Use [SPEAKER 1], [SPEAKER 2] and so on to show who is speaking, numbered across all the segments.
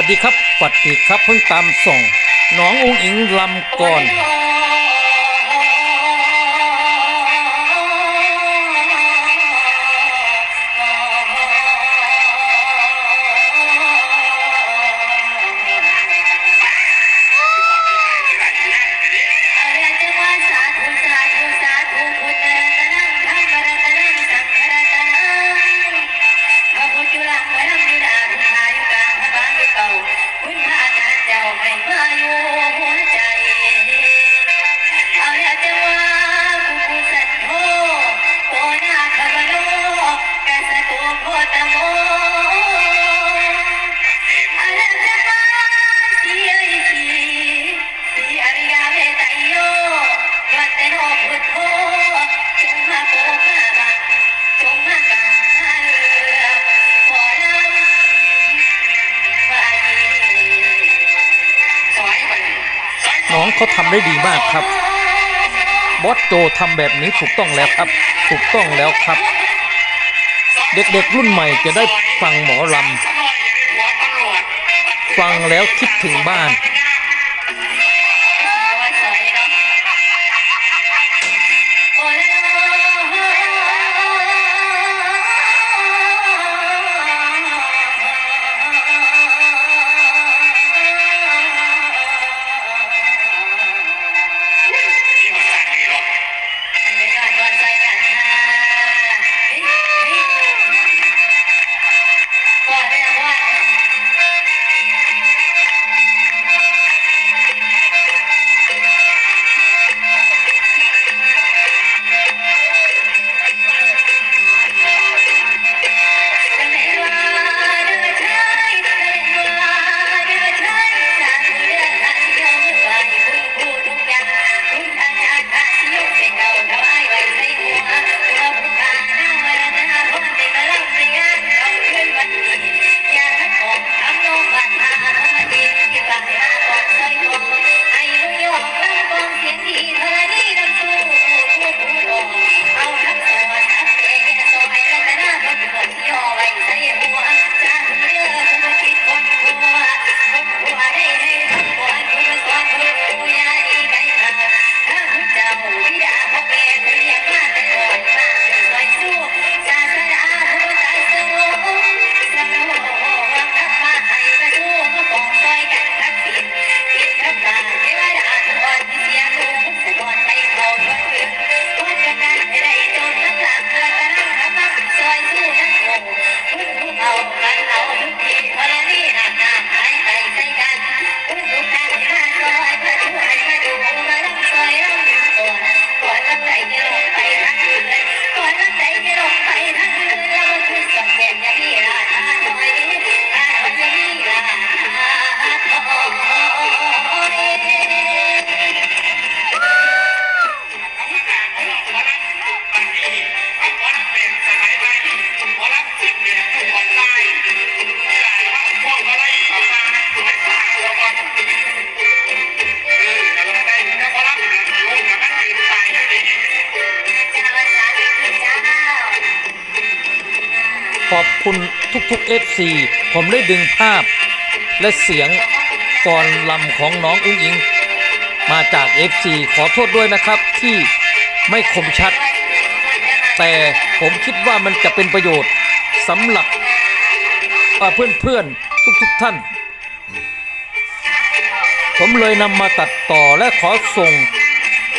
[SPEAKER 1] วัสดีครับสวัสดีครับเพิ่งตามส่งน้ององอิงลำก่อน
[SPEAKER 2] อรยจังหวะสาธุสาธุสาธุพุทธรัตนังธรรมรัตนังสังฆรัตนังพระพุทธจุลังพระรังยุดาพุทธา เขา
[SPEAKER 1] ทำได้ดีมากครับ บอสโจทำแบบนี้ถูกต้องแล้วครับ ถูกต้องแล้วครับ เด็กๆรุ่นใหม่จะได้ฟังหมอลำฟังแล้วคิดถึงบ้าน อบคุณทุกๆ FC ผมได้ดึงภาพ และเสียงก่อนลำของน้องอุ้งอิง มาจาก FC ขอโทษด้วยนะครับที่ไม่คมชัด แต่ผมคิดว่ามันจะเป็นประโยชน์สำหรับเพื่อนๆทุกๆท่าน ผมเลยนำมาตัดต่อและขอส่ง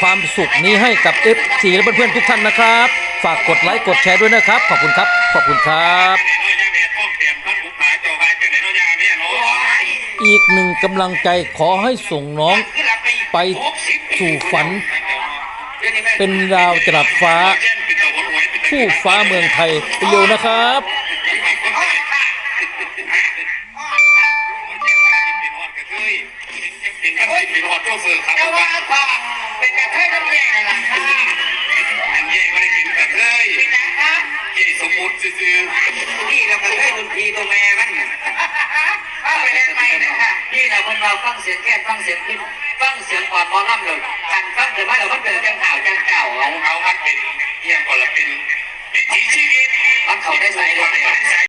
[SPEAKER 1] ความสุขนี้ให้กับ FC และเพื่อนๆทุกท่านนะครับ ฝากกดไลค์กดแชร์ด้วยนะครับ ขอบคุณครับ ขอบคุณครับ อีกหนึ่งกำลังใจขอให้ส่งน้องไปสู่ฝัน เป็นดาวจรัสฟ้า ผู้ฟ้าเมืองไทยไปเร็วนะครับ
[SPEAKER 3] แต่ว่าพอเป็น กระเทยน้ำแย่ล่ะค่ะอันแย่ไม่ได้กินกระเทยเป็นนะคะแย่สมมุติซื่อๆนี่เรากระเทยคนพีตัวแม่มันเอาไปเล่นใหมนะคะนี่เราคนเราฟังเสียงแค่ฟังเสียงพิมฟังเสียงก่อนมอลำเลยกันฟังเดี๋ยวมาเดี๋ยวมันเกิดจังข่าวจังเก่าของเขามันเป็นเพียงคนละเป็นวิถีชีวิตมันเขาได้ใส่เลย